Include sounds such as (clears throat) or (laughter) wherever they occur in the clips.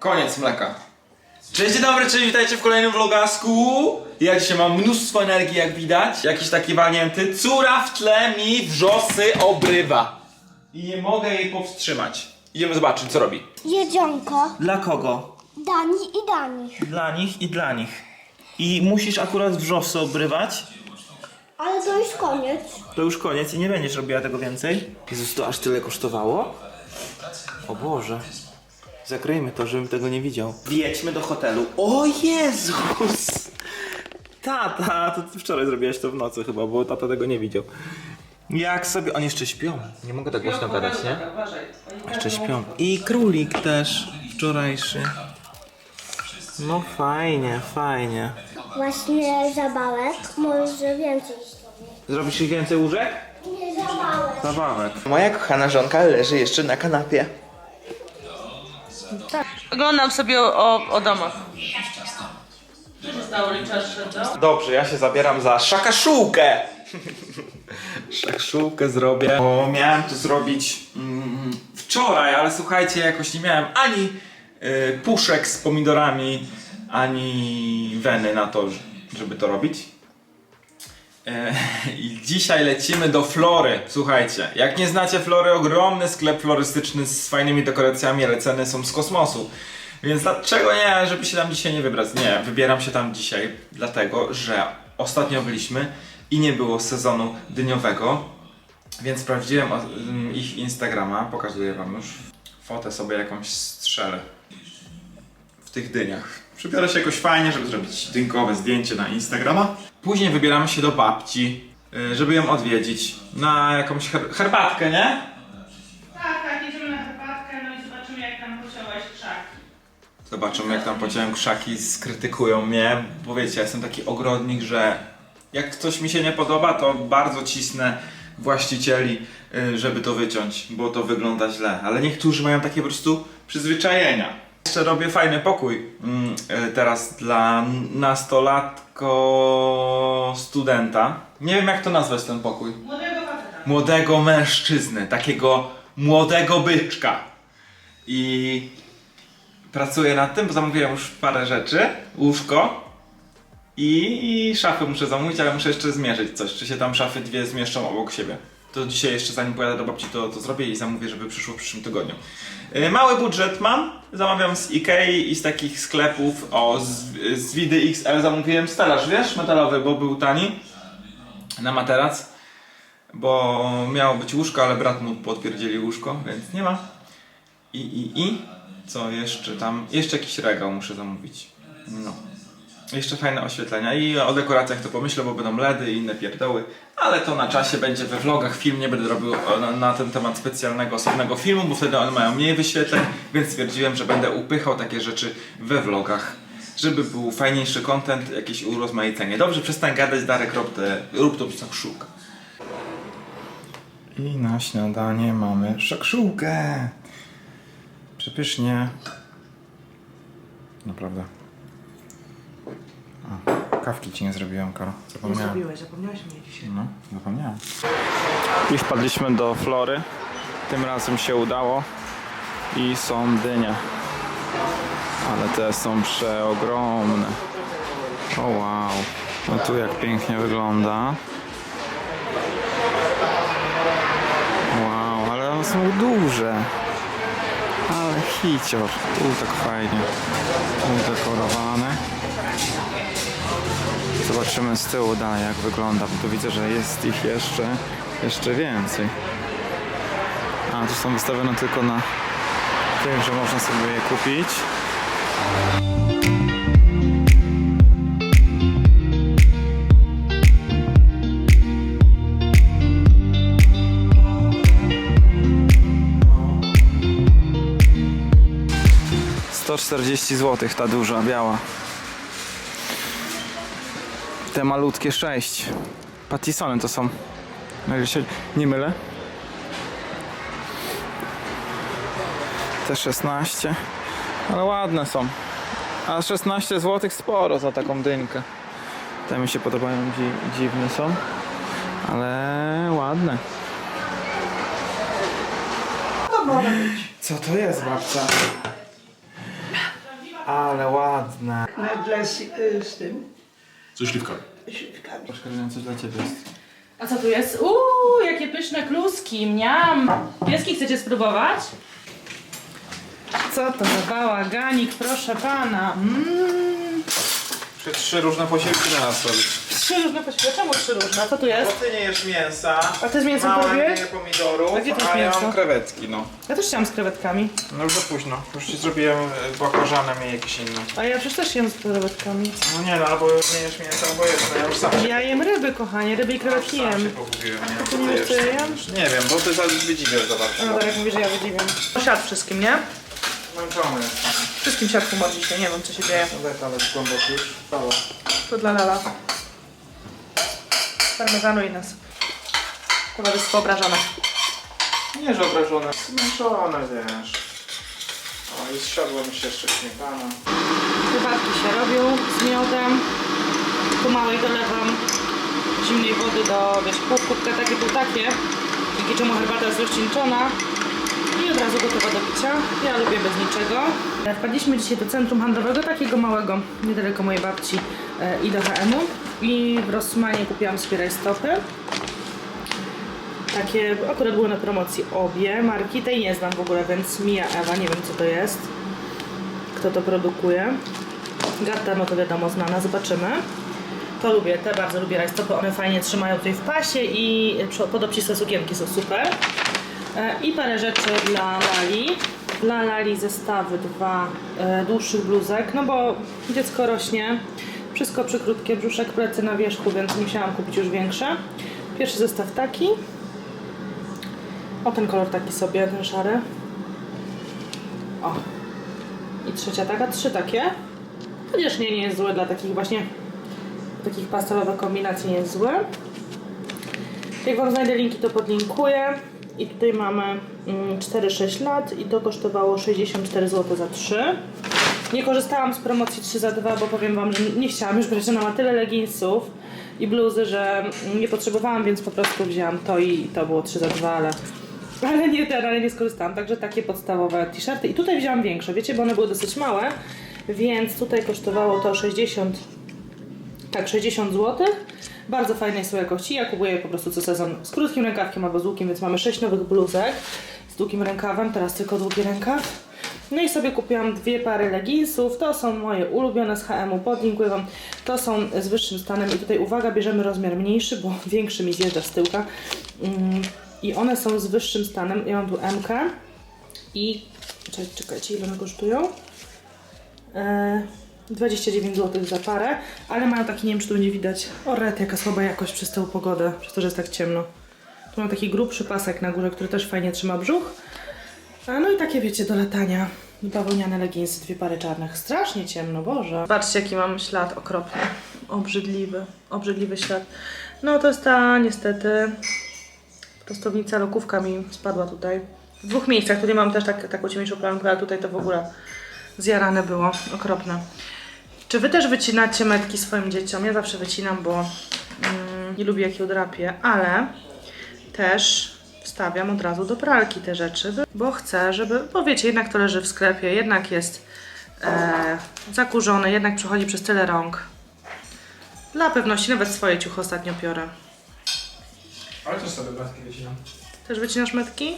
Koniec mleka. Cześć, dzień dobry, cześć, witajcie w kolejnym vlogasku. Ja dzisiaj mam mnóstwo energii, jak widać. Jakiś taki walnięty. Córa w tle mi wrzosy obrywa. I nie mogę jej powstrzymać. Idziemy zobaczyć, co robi. Jedzonko. Dla kogo? Dani i Dani. Dla nich i dla nich. I musisz akurat wrzosy obrywać. Ale to już koniec. To już koniec i nie będziesz robiła tego więcej. Jezus, to aż tyle kosztowało? O Boże. Zakryjmy to, żebym tego nie widział. Wjedźmy do hotelu. O Jezus! Tata, to ty wczoraj zrobiłeś to w nocy chyba, bo tata tego nie widział. Jak sobie... Oni jeszcze śpią. Nie mogę tak głośno gadać, nie? Jeszcze śpią. I królik też wczorajszy. No fajnie, fajnie. Właśnie zabawek. Może więcej Zrobisz ich więcej łóżek? Nie zabawek. Zabawek. Moja kochana żonka leży jeszcze na kanapie. Oglądam sobie o, o, o domach. Dobrze, ja się zabieram za szakaszułkę. szakaszułkę zrobię. Bo miałem to zrobić mm, wczoraj, ale słuchajcie, jakoś nie miałem ani y, puszek z pomidorami, ani weny na to, żeby to robić. E, (laughs) I dzisiaj lecimy do Flory. Słuchajcie, jak nie znacie Flory, ogromny sklep florystyczny z fajnymi dekoracjami, ale ceny są z kosmosu. Więc dlaczego nie, żeby się tam dzisiaj nie wybrać? Nie, wybieram się tam dzisiaj, dlatego że ostatnio byliśmy i nie było sezonu dyniowego, więc sprawdziłem ym, ich Instagrama, pokazuję wam już. Fotę sobie jakąś strzelę w tych dyniach. Przybiorę się jakoś fajnie, żeby zrobić dynkowe zdjęcie na Instagrama. Później wybieramy się do babci, y, żeby ją odwiedzić na jakąś her- herbatkę, nie? Tak, tak, jedziemy na herbatkę, no i zobaczymy jak tam posiałeś krzaki. Zobaczymy jak tam pociąłem krzaki, skrytykują mnie, bo wiecie, ja jestem taki ogrodnik, że jak coś mi się nie podoba, to bardzo cisnę właścicieli, y, żeby to wyciąć, bo to wygląda źle. Ale niektórzy mają takie po prostu przyzwyczajenia. Jeszcze robię fajny pokój mm, y, teraz dla nastolatko studenta. Nie wiem jak to nazwać ten pokój Młodego faceta. młodego mężczyzny, takiego młodego byczka. I pracuję nad tym, bo zamówiłem już parę rzeczy, łóżko i, i szafy muszę zamówić, ale muszę jeszcze zmierzyć coś, czy się tam szafy dwie zmieszczą obok siebie. To dzisiaj jeszcze zanim pojadę do babci to, to zrobię i zamówię, żeby przyszło w przyszłym tygodniu. Yy, Mały budżet mam, zamawiam z Ikei i z takich sklepów, o z, z Widy XL zamówiłem stelaż, wiesz, metalowy, bo był tani na materac bo miało być łóżko, ale brat mu podpierdzieli łóżko, więc nie ma. I, i, i, co jeszcze tam? Jeszcze jakiś regał muszę zamówić. No. Jeszcze fajne oświetlenia i o dekoracjach to pomyślę, bo będą LEDy i inne pierdoły, ale to na czasie będzie we vlogach, film nie będę robił o, na, na ten temat specjalnego, osobnego filmu, bo wtedy one mają mniej wyświetleń, więc stwierdziłem, że będę upychał takie rzeczy we vlogach, żeby był fajniejszy content, jakieś urozmaicenie. Dobrze, przestań gadać, Darek, rób, te, rób szakszuka. I na śniadanie mamy szakszułkę. Przepysznie. Naprawdę. Kawki ci nie zrobiłem, Karo. Zapomniałem. Zrobiłeś, zapomniałeś mnie dzisiaj. No, zapomniałem. I wpadliśmy do Flory. Tym razem się udało. I są dynie. Ale te są przeogromne. O wow. No tu jak pięknie wygląda. Wow, ale one są duże. Ale hicior. Tu tak fajnie. Udekorowane. Zobaczymy z tyłu dalej jak wygląda, bo tu widzę, że jest ich jeszcze, jeszcze więcej. A, tu są wystawione tylko na tym, że można sobie je kupić. Sto czterdzieści złotych ta duża, biała. Te malutkie 6. Patisony to są. No ile się nie mylę. Te 16. Ale ładne są. A 16 zł sporo za taką dynkę. Te mi się podobają, dzi dziwne są. Ale ładne. Co to jest babcia? Ale ładne. Dla z, y, z tym Ze śliwkami. Śliwkami. Karolina, coś dla ciebie jest. A co tu jest? Uuu, jakie pyszne kluski, mniam. Pieski chcecie spróbować? Co to za bałaganik, proszę pana. Mmm. Trzy, trzy różne posiłki na nas robić. Trzy różne pośpiewy. Czemu trzy różne? Co tu jest? ty nie jesz mięsa. A ty z mięsem Mama porobiłeś? nie je pomidorów, A gdzie to jest a ja mięso? mam krewetki, no. Ja też chciałam z krewetkami. No już za późno. Już ci zrobiłem e, bakłażanem i jakieś inne. A ja przecież też jem z krewetkami. No nie no, albo nie jesz mięsa, albo jesz, no ja już sam się, Ja jem ryby, kochanie, ryby i krewetki sam się jem. pogubiłem, nie? Ty nie wiesz, co ja jem? Nie wiem, bo ty za wydziwiasz za bardzo. No tak jak mówisz, że ja wydziwiam. Siad wszystkim, nie? Zmęczony jestem. Wszystkim siad humor dzisiaj, nie wiem co się dzieje. No tak, ale głęboki już. To dla Lala. Parmezanu i nas. Towarzystwo obrażone. Nie, że obrażone. Zmęczone, wiesz. O, i zsiadła mi się jeszcze śmietana. Wypadki się robią z miodem. Po małej dolewam zimnej wody do, wiesz, pół kubka takie, pół takie. Dzięki czemu herbata jest rozcieńczona. I od razu gotowa do picia. Ja lubię bez niczego. Wpadliśmy dzisiaj do centrum handlowego, takiego małego, niedaleko mojej babci e, i do HM-u. I w Rossmanie kupiłam sobie stopy. Takie, akurat były na promocji obie marki. Tej nie znam w ogóle, więc Mia Ewa, nie wiem co to jest. Kto to produkuje. Gatta, no to wiadomo, znana, zobaczymy. To lubię, te bardzo lubię rajstopy, one fajnie trzymają tutaj w pasie i podobcisłe sukienki są super. E, I parę rzeczy dla Lali. Dla Lali zestawy dwa e, dłuższych bluzek, no bo dziecko rośnie, wszystko przykrótkie, brzuszek, plecy na wierzchu, więc musiałam kupić już większe. Pierwszy zestaw taki. O, ten kolor taki sobie, ten szary. O, i trzecia taka, trzy takie. Chociaż nie, nie jest złe dla takich właśnie takich pastelowych kombinacji nie jest złe. Jak Wam znajdę linki, to podlinkuję. I tutaj mamy mm, 4-6 lat i to kosztowało 64 zł za 3. Nie korzystałam z promocji 3 za 2, bo powiem Wam, że nie chciałam już brać, ma tyle leginsów i bluzy, że nie potrzebowałam, więc po prostu wzięłam to i to było 3 za 2, ale ale nie ten, ale nie skorzystałam. Także takie podstawowe t-shirty. I tutaj wzięłam większe, wiecie, bo one były dosyć małe, więc tutaj kosztowało to 60, tak, 60 zł. Bardzo fajnej są jakości. Ja kupuję po prostu co sezon z krótkim rękawkiem albo z długim, więc mamy 6 nowych bluzek z długim rękawem, teraz tylko długi rękaw. No i sobie kupiłam dwie pary leginsów. To są moje ulubione z H&M-u. Podlinkuję Wam. To są z wyższym stanem i tutaj uwaga, bierzemy rozmiar mniejszy, bo (laughs) większy mi zjeżdża z tyłka. Mm, I one są z wyższym stanem. Ja mam tu M i czekajcie, ile one kosztują? E, 29 zł za parę, ale mają taki, nie wiem czy tu będzie widać, o red, jaka słaba jakość przez tę pogodę, przez to, że jest tak ciemno. Tu mam taki grubszy pasek na górze, który też fajnie trzyma brzuch. A no i takie wiecie, do latania. Bawełniane leginsy, dwie pary czarnych. Strasznie ciemno, Boże. Patrzcie, jaki mam ślad okropny. Obrzydliwy, obrzydliwy ślad. No to jest ta, niestety, prostownica, lokówka mi spadła tutaj. W dwóch miejscach, tutaj mam też tak, taką ciemniejszą plamkę, ale tutaj to w ogóle zjarane było, okropne. Czy wy też wycinacie metki swoim dzieciom? Ja zawsze wycinam, bo mm, nie lubię jak je drapię, ale też wstawiam od razu do pralki te rzeczy, bo chcę, żeby, bo wiecie, jednak to leży w sklepie, jednak jest e, zakurzone, jednak przechodzi przez tyle rąk. Dla pewności nawet swoje ciuchy ostatnio piorę. Ale też sobie bratki wycinam. Też wycinasz metki?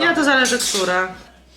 Ja to zależy które.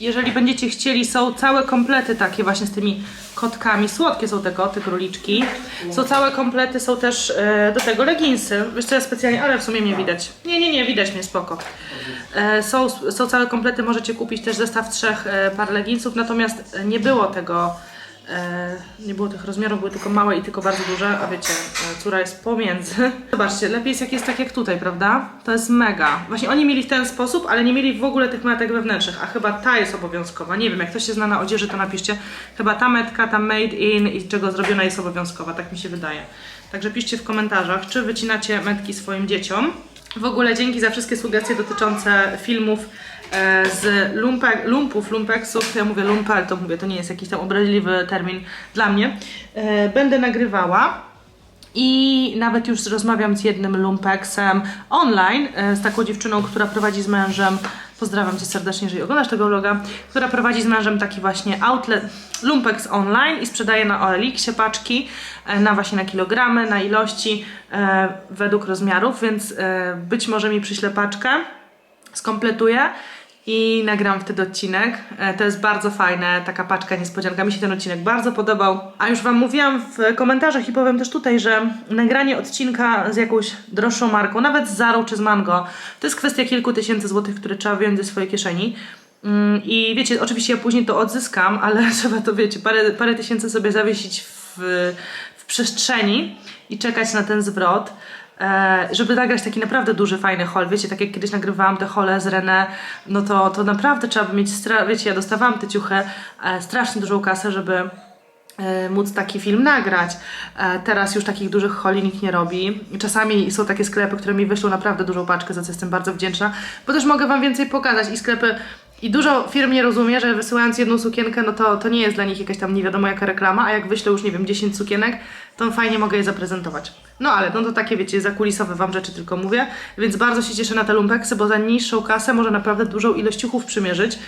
Jeżeli będziecie chcieli, są całe komplety takie właśnie z tymi kotkami. Słodkie są te koty, króliczki. Są całe komplety, są też e, do tego leginsy. Wiesz co, ja specjalnie, ale w sumie mnie widać. Nie, nie, nie, widać mnie, spoko. E, są, są całe komplety, możecie kupić też zestaw trzech e, par leginsów, natomiast nie było tego, nie było tych rozmiarów, były tylko małe i tylko bardzo duże, a wiecie, e, córa jest pomiędzy. (laughs) Zobaczcie, lepiej jest jak jest tak jak tutaj, prawda? To jest mega. Właśnie oni mieli w ten sposób, ale nie mieli w ogóle tych metek wewnętrznych, a chyba ta jest obowiązkowa. Nie wiem, jak ktoś się zna na odzieży, to napiszcie. Chyba ta metka, ta made in i czego zrobiona jest obowiązkowa, tak mi się wydaje. Także piszcie w komentarzach, czy wycinacie metki swoim dzieciom. W ogóle dzięki za wszystkie sugestie dotyczące filmów e, z lumpek, lumpów, lumpeksów. Ja mówię lumpy, ale to mówię, to nie jest jakiś tam obraźliwy termin dla mnie. E, Będę nagrywała. I nawet już rozmawiam z jednym lumpeksem online, e, z taką dziewczyną, która prowadzi z mężem pozdrawiam Cię serdecznie, jeżeli oglądasz tego vloga, która prowadzi z mężem taki właśnie outlet Lumpex online i sprzedaje na OLX paczki e, na właśnie na kilogramy, na ilości e, według rozmiarów, więc e, być może mi przyśle paczkę, skompletuję i nagram wtedy odcinek. E, To jest bardzo fajne, taka paczka niespodzianka. Mi się ten odcinek bardzo podobał. A już Wam mówiłam w komentarzach i powiem też tutaj, że nagranie odcinka z jakąś droższą marką, nawet z Zarą czy z Mango, to jest kwestia kilku tysięcy złotych, które trzeba wyjąć ze swojej kieszeni. Mm, I wiecie, oczywiście ja później to odzyskam, ale (laughs) trzeba to, wiecie, parę, parę tysięcy sobie zawiesić w, w przestrzeni i czekać na ten zwrot. E, żeby nagrać taki naprawdę duży, fajny haul, wiecie, tak jak kiedyś nagrywałam te hole z René, no to, to naprawdę trzeba by mieć, wiecie, ja dostawałam te ciuchy, e, strasznie dużą kasę, żeby e, móc taki film nagrać. Teraz już takich dużych holi nikt nie robi. Czasami są takie sklepy, które mi wyślą naprawdę dużą paczkę, za co jestem bardzo wdzięczna, bo też mogę Wam więcej pokazać i sklepy i dużo firm nie rozumie, że wysyłając jedną sukienkę, no to, to nie jest dla nich jakaś tam nie wiadomo jaka reklama, a jak wyślę już, nie wiem, 10 sukienek, to fajnie mogę je zaprezentować. No ale no to takie, wiecie, zakulisowe Wam rzeczy tylko mówię, więc bardzo się cieszę na te lumpeksy, bo za niższą kasę może naprawdę dużą ilość ciuchów przymierzyć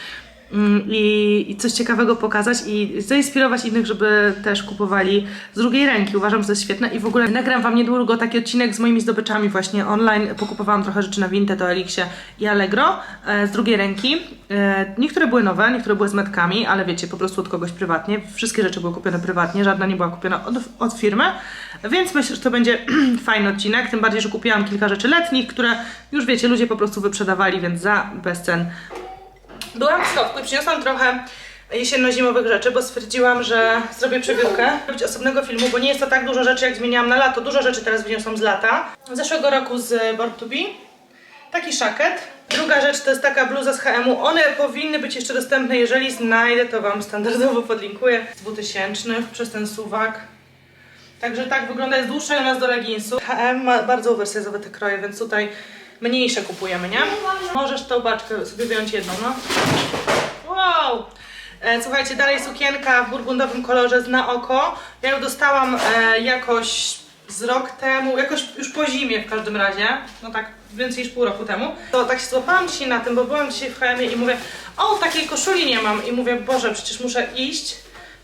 i, i coś ciekawego pokazać i zainspirować innych, żeby też kupowali z drugiej ręki. Uważam, że to jest świetne i w ogóle nagram Wam niedługo taki odcinek z moimi zdobyczami właśnie online. Pokupowałam trochę rzeczy na Vinted, o Elixie i Allegro e, z drugiej ręki. E, niektóre były nowe, niektóre były z metkami, ale wiecie, po prostu od kogoś prywatnie. Wszystkie rzeczy były kupione prywatnie, żadna nie była kupiona od, od firmy, więc myślę, że to będzie (clears throat) fajny odcinek, tym bardziej, że kupiłam kilka rzeczy letnich, które już wiecie, ludzie po prostu wyprzedawali, więc za bezcen Byłam w schowku i przyniosłam trochę jesienno-zimowych rzeczy, bo stwierdziłam, że zrobię przebiórkę, robić osobnego filmu, bo nie jest to tak dużo rzeczy, jak zmieniałam na lato. Dużo rzeczy teraz wyniosłam z lata. Z zeszłego roku z Born to Be. Taki szaket. Druga rzecz to jest taka bluza z H&M-u. One powinny być jeszcze dostępne, jeżeli znajdę, to Wam standardowo podlinkuję. Z 2000 przez ten suwak. Także tak wygląda, jest dłuższa u nas do leginsów. H&M ma bardzo oversize'owe te kroje, więc tutaj mniejsze kupujemy, nie? Możesz tą baczkę sobie wyjąć jedną, no. Wow! E, słuchajcie, dalej sukienka w burgundowym kolorze na oko. Ja ją dostałam e, jakoś z rok temu, jakoś już po zimie w każdym razie, no tak więcej niż pół roku temu. To tak się złapałam dzisiaj na tym, bo byłam dzisiaj w HM i mówię, o takiej koszuli nie mam i mówię, Boże, przecież muszę iść,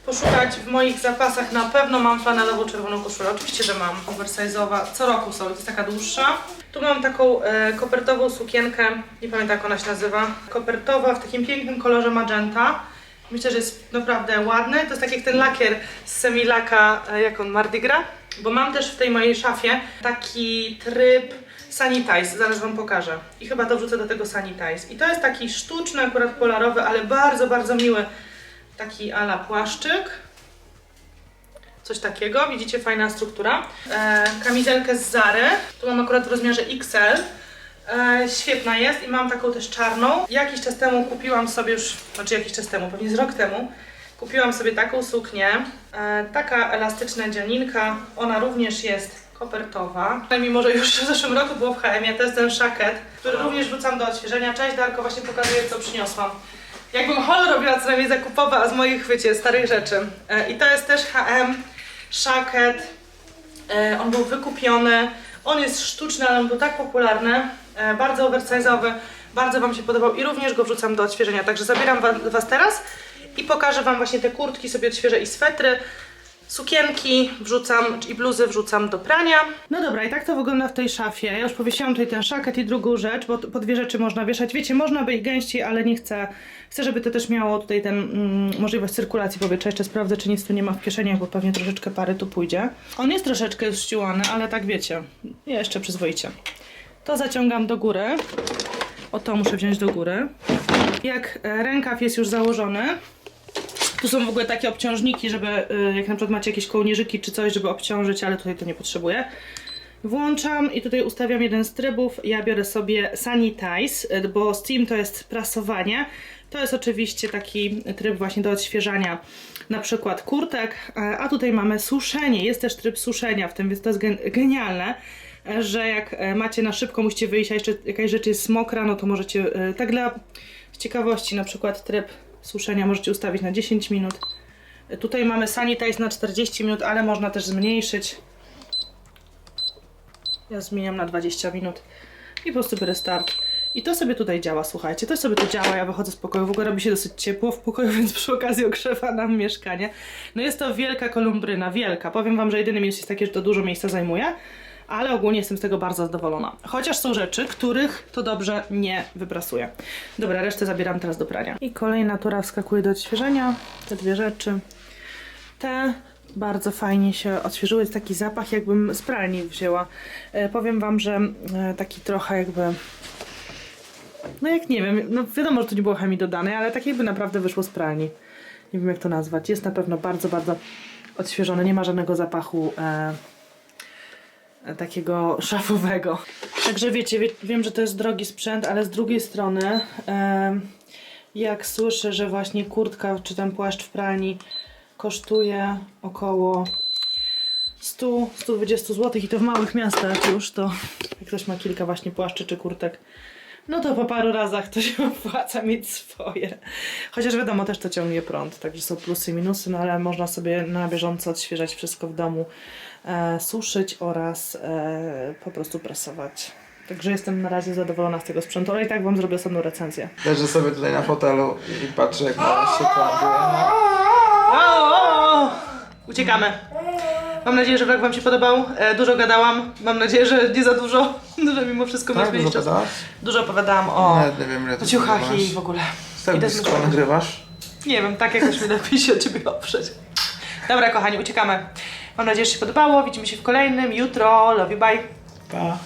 poszukać w moich zapasach, na pewno mam flanelową czerwoną koszulę, oczywiście, że mam, oversize'owa, co roku są, to jest taka dłuższa. Tu mam taką e, kopertową sukienkę, nie pamiętam jak ona się nazywa, kopertowa w takim pięknym kolorze magenta. Myślę, że jest naprawdę ładny. To jest tak jak ten lakier z Semilaka, e, jak on, Mardi Gras. Bo mam też w tej mojej szafie taki tryb Sanitize, zaraz Wam pokażę. I chyba to wrzucę do tego Sanitize. I to jest taki sztuczny, akurat polarowy, ale bardzo, bardzo miły taki ala płaszczyk. Coś takiego, widzicie, fajna struktura. E, kamizelkę z Zary, tu mam akurat w rozmiarze XL. E, świetna jest i mam taką też czarną. Jakiś czas temu kupiłam sobie już, znaczy jakiś czas temu, pewnie z rok temu, kupiłam sobie taką suknię. E, taka elastyczna dzianinka, ona również jest kopertowa. Mimo, że już w zeszłym roku było w HM, to jest ten szaket, który również wrzucam do odświeżenia. Cześć Darko, właśnie pokazuję co przyniosłam. Jakbym haul robiła co najmniej zakupowa z moich, wiecie, starych rzeczy. E, I to jest też H&M szaket. E, on był wykupiony. On jest sztuczny, ale on był tak popularny. E, bardzo oversize'owy. Bardzo Wam się podobał i również go wrzucam do odświeżenia. Także zabieram wa Was teraz i pokażę Wam właśnie te kurtki sobie odświeżę i swetry. Sukienki wrzucam i bluzy wrzucam do prania. No dobra, i tak to wygląda w tej szafie. Ja już powiesiłam tutaj ten szaket i drugą rzecz, bo po dwie rzeczy można wieszać. Wiecie, można by ich gęściej, ale nie chcę. Chcę, żeby to też miało tutaj ten mm, możliwość cyrkulacji powietrza. Jeszcze sprawdzę, czy nic tu nie ma w kieszeniach, bo pewnie troszeczkę pary tu pójdzie. On jest troszeczkę już ale tak wiecie, jeszcze przyzwoicie. To zaciągam do góry. O to muszę wziąć do góry. Jak rękaw jest już założony, tu są w ogóle takie obciążniki, żeby y, jak na przykład macie jakieś kołnierzyki czy coś, żeby obciążyć, ale tutaj to nie potrzebuję. Włączam i tutaj ustawiam jeden z trybów. Ja biorę sobie Sanitize, y, bo Steam to jest prasowanie. To jest oczywiście taki tryb właśnie do odświeżania na przykład kurtek, a tutaj mamy suszenie. Jest też tryb suszenia w tym, więc to jest gen- genialne że jak e, macie na szybko, musicie wyjść, a jeszcze jakaś rzecz jest mokra, no to możecie, e, tak dla ciekawości, na przykład tryb suszenia możecie ustawić na 10 minut. Tutaj mamy sanitize na 40 minut, ale można też zmniejszyć. Ja zmieniam na 20 minut i po prostu biorę start I to sobie tutaj działa, słuchajcie, to sobie tu działa, ja wychodzę z pokoju, w ogóle robi się dosyć ciepło w pokoju, (laughs) więc przy okazji ogrzewa nam mieszkanie. No jest to wielka kolumbryna, wielka. Powiem wam, że jedyny minus jest taki, że to dużo miejsca zajmuje, ale ogólnie jestem z tego bardzo zadowolona. Chociaż są rzeczy, których to dobrze nie wyprasuję. Dobra, resztę zabieram teraz do prania. I kolejna tura wskakuje do odświeżenia, te dwie rzeczy. Te bardzo fajnie się odświeżyły. Jest taki zapach, jakbym z pralni wzięła. E, powiem Wam, że e, taki trochę jakby. No jak nie wiem, no wiadomo, że tu nie było chemii dodanej, ale tak jakby naprawdę wyszło z pralni. Nie wiem jak to nazwać. Jest na pewno bardzo, bardzo odświeżony. Nie ma żadnego zapachu e, takiego szafowego. Także wiecie, wie, wiem, że to jest drogi sprzęt, ale z drugiej strony e, jak słyszę, że właśnie kurtka czy ten płaszcz w pralni kosztuje około 100-120 zł i to w małych miastach już, to jak ktoś ma kilka właśnie płaszczy czy kurtek, no to po paru razach to się (laughs) opłaca mieć swoje. Chociaż wiadomo, też to ciągnie prąd, także są plusy i minusy, no ale można sobie na bieżąco odświeżać wszystko w domu, suszyć oraz e, po prostu prasować. Także jestem na razie zadowolona z tego sprzętu, ale i tak Wam zrobię osobną recenzję. Leżę sobie tutaj na fotelu i patrzę jak się o! Uciekamy. Mam nadzieję, że vlog Wam się podobał. E, dużo gadałam. Mam nadzieję, że nie za dużo, (laughs) że mimo wszystko Tak, mieliśmy dużo czas. gadałaś? Dużo opowiadałam o, Nawet nie wiem ile to ciuchach i w ogóle. Tak zmyślać. nagrywasz? Nie wiem, tak jakoś mi (laughs) lepiej się od Ciebie oprzeć. Dobra, kochani, uciekamy. Mam nadzieję, że się podobało. Widzimy się w kolejnym jutro. Love you, bye. Pa.